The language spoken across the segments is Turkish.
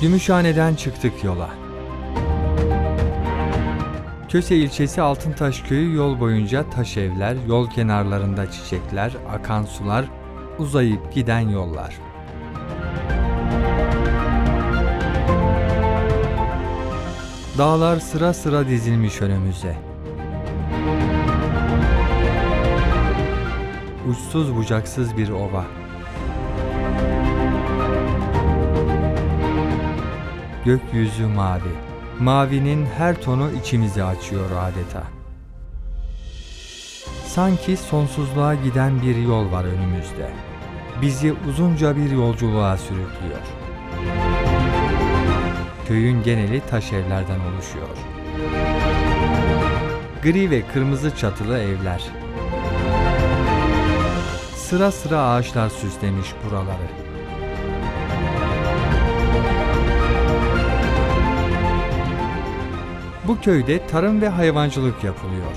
Gümüşhane'den çıktık yola. Köse ilçesi Altıntaş köyü yol boyunca taş evler, yol kenarlarında çiçekler, akan sular, uzayıp giden yollar. Dağlar sıra sıra dizilmiş önümüze. Uçsuz bucaksız bir ova. Gökyüzü mavi. Mavinin her tonu içimizi açıyor adeta. Sanki sonsuzluğa giden bir yol var önümüzde. Bizi uzunca bir yolculuğa sürüklüyor. Köyün geneli taş evlerden oluşuyor. Gri ve kırmızı çatılı evler. Sıra sıra ağaçlar süslemiş buraları. Bu köyde tarım ve hayvancılık yapılıyor.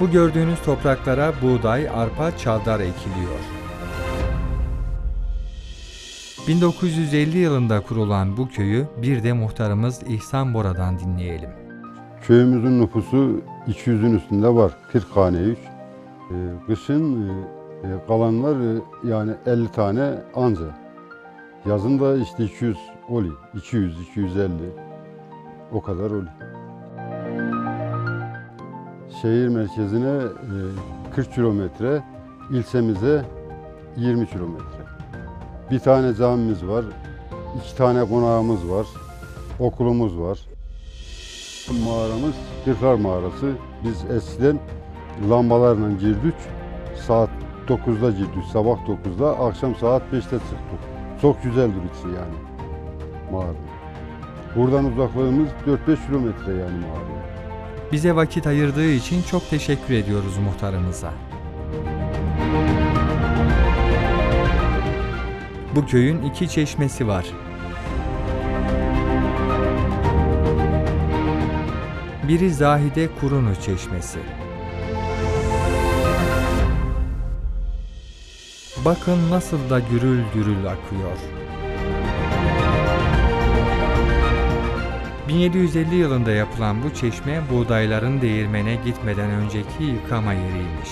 Bu gördüğünüz topraklara buğday, arpa, çavdar ekiliyor. 1950 yılında kurulan bu köyü bir de muhtarımız İhsan Bora'dan dinleyelim. Köyümüzün nüfusu 200'ün üstünde var. 40 hane üç. Ee, kışın e, e, kalanlar e, yani 50 tane anca. Yazın da işte 200 oluyor. 200, 250 o kadar oluyor. Şehir merkezine e, 40 kilometre, ilçemize 20 kilometre. Bir tane camimiz var, iki tane konağımız var, okulumuz var. Mağaramız Kırklar Mağarası. Biz eskiden lambalarla girdik. Saat 9'da girdik, sabah 9'da, akşam saat 5'te çıktık. Çok güzeldi içi yani mağara. Buradan uzaklığımız 4-5 kilometre yani mağaraya. Bize vakit ayırdığı için çok teşekkür ediyoruz muhtarımıza. Bu köyün iki çeşmesi var. Biri Zahide Kurunu Çeşmesi. Bakın nasıl da gürül gürül akıyor. 1750 yılında yapılan bu çeşme buğdayların değirmene gitmeden önceki yıkama yeriymiş.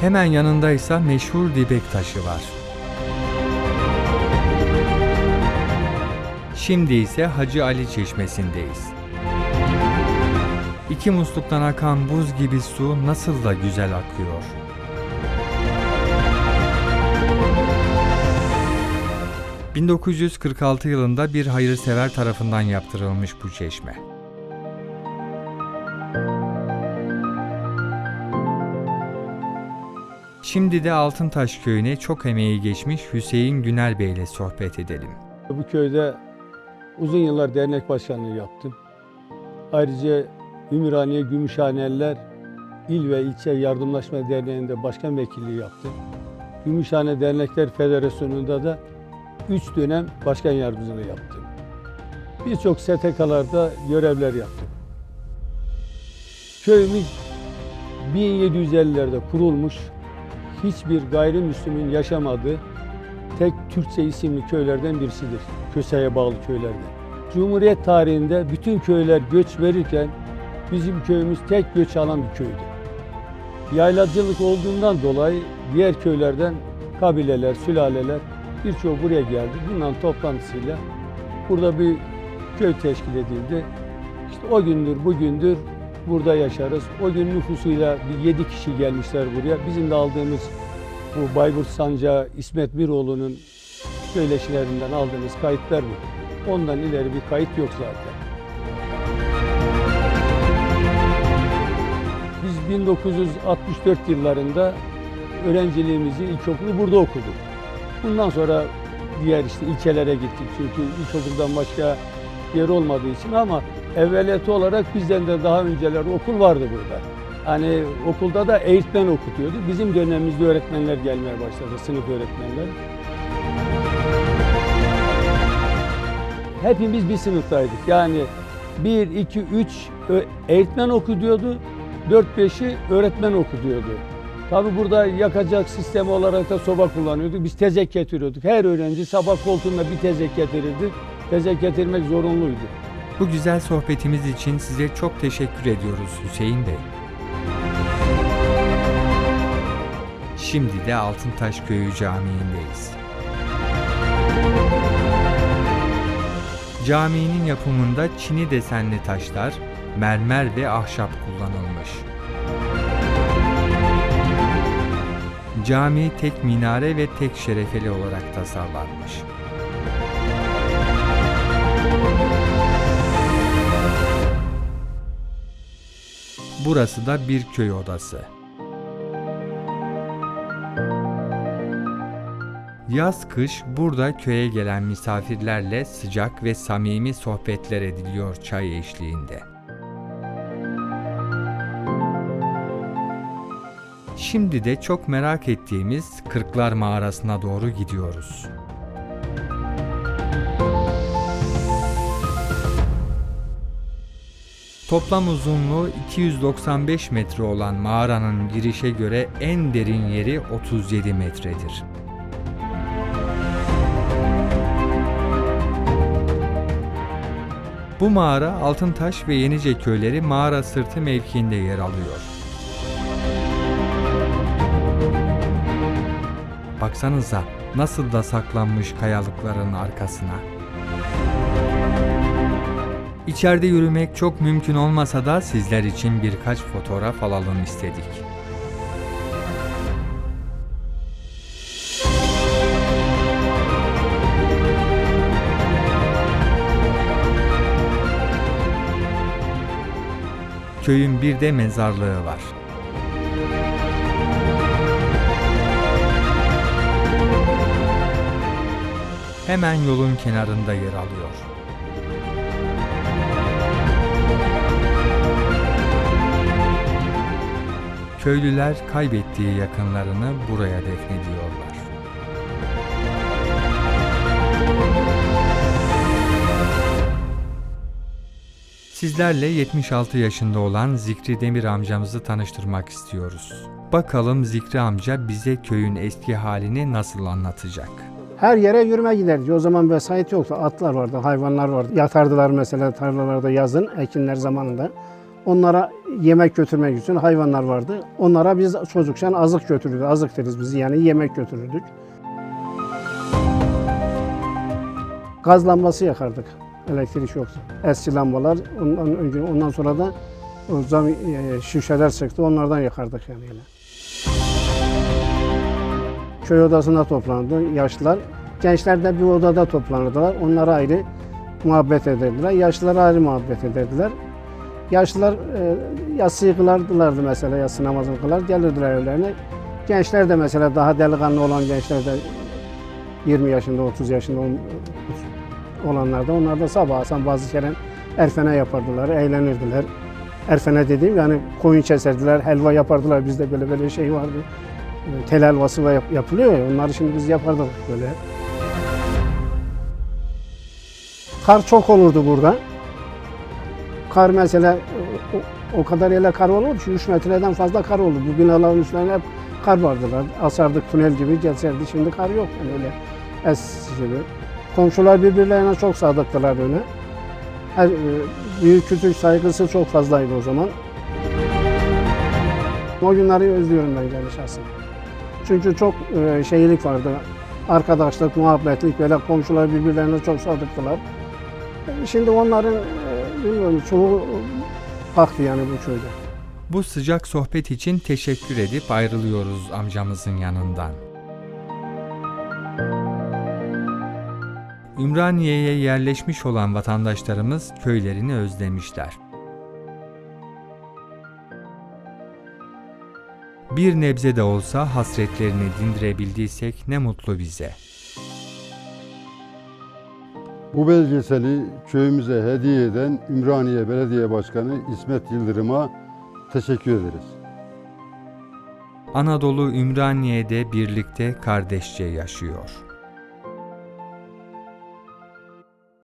Hemen yanındaysa meşhur dibek taşı var. Şimdi ise Hacı Ali Çeşmesi'ndeyiz. İki musluktan akan buz gibi su nasıl da güzel akıyor. ...1946 yılında bir hayırsever tarafından yaptırılmış bu çeşme. Şimdi de Altıntaş köyüne çok emeği geçmiş Hüseyin Günel Bey ile sohbet edelim. Bu köyde uzun yıllar dernek başkanlığı yaptım. Ayrıca Ümraniye Gümüşhaneliler İl ve İlçe Yardımlaşma Derneği'nde başkan vekilliği yaptım. Gümüşhane Dernekler Federasyonu'nda da 3 dönem başkan yardımcılığı yaptım. Birçok STK'larda görevler yaptım. Köyümüz 1750'lerde kurulmuş, hiçbir gayrimüslimin yaşamadığı tek Türkçe isimli köylerden birisidir. Köse'ye bağlı köylerden. Cumhuriyet tarihinde bütün köyler göç verirken bizim köyümüz tek göç alan bir köydü. Yaylacılık olduğundan dolayı diğer köylerden kabileler, sülaleler birçoğu buraya geldi. Bundan toplantısıyla burada bir köy teşkil edildi. İşte o gündür bugündür burada yaşarız. O gün nüfusuyla bir yedi kişi gelmişler buraya. Bizim de aldığımız bu Bayburt Sancağı İsmet Miroğlu'nun söyleşilerinden aldığımız kayıtlar bu. Ondan ileri bir kayıt yok zaten. Biz 1964 yıllarında öğrenciliğimizi ilkokulu burada okuduk. Bundan sonra diğer işte ilçelere gittik çünkü ilkokuldan başka yer olmadığı için ama evveliyeti olarak bizden de daha önceler okul vardı burada. Hani okulda da eğitmen okutuyordu. Bizim dönemimizde öğretmenler gelmeye başladı, sınıf öğretmenler. Hepimiz bir sınıftaydık. Yani 1, 2, 3 eğitmen okutuyordu, 4, 5'i öğretmen okutuyordu. Tabi burada yakacak sistemi olarak da soba kullanıyorduk. Biz tezek getiriyorduk. Her öğrenci sabah koltuğunda bir tezek getirirdi. Tezek getirmek zorunluydu. Bu güzel sohbetimiz için size çok teşekkür ediyoruz Hüseyin Bey. Şimdi de Altıntaş Köyü Camii'ndeyiz. Caminin yapımında çini desenli taşlar, mermer ve ahşap kullanılmış. Cami tek minare ve tek şerefeli olarak tasarlanmış. Burası da bir köy odası. Yaz kış burada köye gelen misafirlerle sıcak ve samimi sohbetler ediliyor çay eşliğinde. Şimdi de çok merak ettiğimiz Kırklar Mağarası'na doğru gidiyoruz. Toplam uzunluğu 295 metre olan mağaranın girişe göre en derin yeri 37 metredir. Bu mağara Altıntaş ve Yenice köyleri mağara sırtı mevkiinde yer alıyor. Baksanıza nasıl da saklanmış kayalıkların arkasına. İçeride yürümek çok mümkün olmasa da sizler için birkaç fotoğraf alalım istedik. Köyün bir de mezarlığı var. Hemen yolun kenarında yer alıyor. Köylüler kaybettiği yakınlarını buraya defnediyorlar. Sizlerle 76 yaşında olan Zikri Demir amcamızı tanıştırmak istiyoruz. Bakalım Zikri amca bize köyün eski halini nasıl anlatacak. Her yere yürüme giderdik. O zaman vesayet yoktu. Atlar vardı, hayvanlar vardı. Yatardılar mesela tarlalarda yazın, ekinler zamanında. Onlara yemek götürmek için hayvanlar vardı. Onlara biz çocukken azık götürürdük. Azık deriz biz yani yemek götürürdük. Gaz lambası yakardık. Elektrik yoktu. Eski lambalar ondan ondan sonra da o zam e, şişeler çıktı. Onlardan yakardık yani. Köy odasında toplanırdı yaşlılar. Gençler de bir odada toplanırdılar. Onlara ayrı muhabbet ederdiler. Yaşlılar ayrı muhabbet ederdiler. Yaşlılar e, yatsıyı kılardılardı mesela, yatsı namazını kılar, gelirdiler evlerine. Gençler de mesela daha delikanlı olan gençler de 20 yaşında, 30 yaşında olanlar da onlar da sabah akşam bazı kere erfene yapardılar, eğlenirdiler. Erfene dediğim yani koyun keserdiler, helva yapardılar. Bizde böyle böyle şey vardı. E, Tel helvası yapılıyor ya, onları şimdi biz yapardık böyle. Kar çok olurdu burada. Kar mesela o, kadar ele kar olur ki 3 metreden fazla kar olur. Bu binaların üstlerine hep kar vardılar. Asardık tünel gibi geçerdi. Şimdi kar yok yani öyle eskisi gibi. Komşular birbirlerine çok sadıktılar öyle. Her, e, büyük küçük saygısı çok fazlaydı o zaman. O günleri özlüyorum ben yani şahsen. Çünkü çok e, şeylik vardı. Arkadaşlık, muhabbetlik böyle komşular birbirlerine çok sadıktılar. E, Şimdi onların e, bilmiyorum çoğu kalktı yani bu köyde. Bu sıcak sohbet için teşekkür edip ayrılıyoruz amcamızın yanından. Ümraniye'ye yerleşmiş olan vatandaşlarımız köylerini özlemişler. Bir nebze de olsa hasretlerini dindirebildiysek ne mutlu bize. Bu belgeseli köyümüze hediye eden Ümraniye Belediye Başkanı İsmet Yıldırım'a teşekkür ederiz. Anadolu Ümraniye'de birlikte kardeşçe yaşıyor.